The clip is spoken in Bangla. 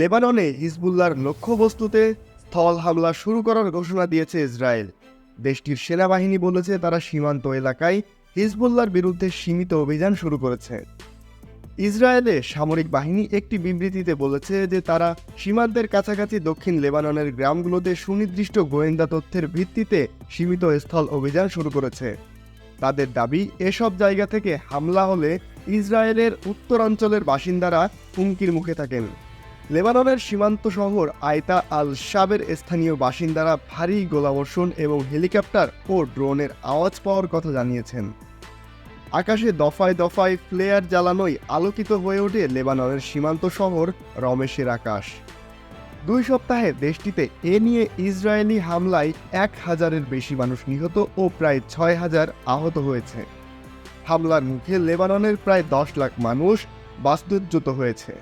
লেবাননে হিজবুল্লার লক্ষ্যবস্তুতে স্থল হামলা শুরু করার ঘোষণা দিয়েছে ইসরায়েল। দেশটির সেনাবাহিনী বলেছে তারা সীমান্ত এলাকায় হিজবুল্লার বিরুদ্ধে সীমিত অভিযান শুরু করেছে। ইসরায়েলে সামরিক বাহিনী একটি বিবৃতিতে বলেছে যে তারা সীমান্তের কাছাকাছি দক্ষিণ লেবাননের গ্রামগুলোতে সুনির্দিষ্ট গোয়েন্দা তথ্যের ভিত্তিতে সীমিত স্থল অভিযান শুরু করেছে। তাদের দাবি, এসব জায়গা থেকে হামলা হলে ইসরায়েলের উত্তরাঞ্চলের বাসিন্দারা হুমকির মুখে থাকেন। লেবাননের সীমান্ত শহর আয়তা আল শাবের স্থানীয় বাসিন্দারা ভারী গোলাবর্ষণ এবং হেলিকপ্টার ও ড্রোনের আওয়াজ পাওয়ার কথা জানিয়েছেন। আকাশে দফায় দফায় ফ্লেয়ার জ্বালানোই আলোকিত হয়ে ওঠে লেবাননের সীমান্ত শহর রমেশের আকাশ। দুই সপ্তাহে দেশটিতে এ নিয়ে ইসরায়েলি হামলায় এক হাজারের বেশি মানুষ নিহত ও প্রায় ছয় হাজার আহত হয়েছে। হামলার মুখে লেবাননের প্রায় দশ লাখ মানুষ বাস্তুচ্যুত হয়েছে।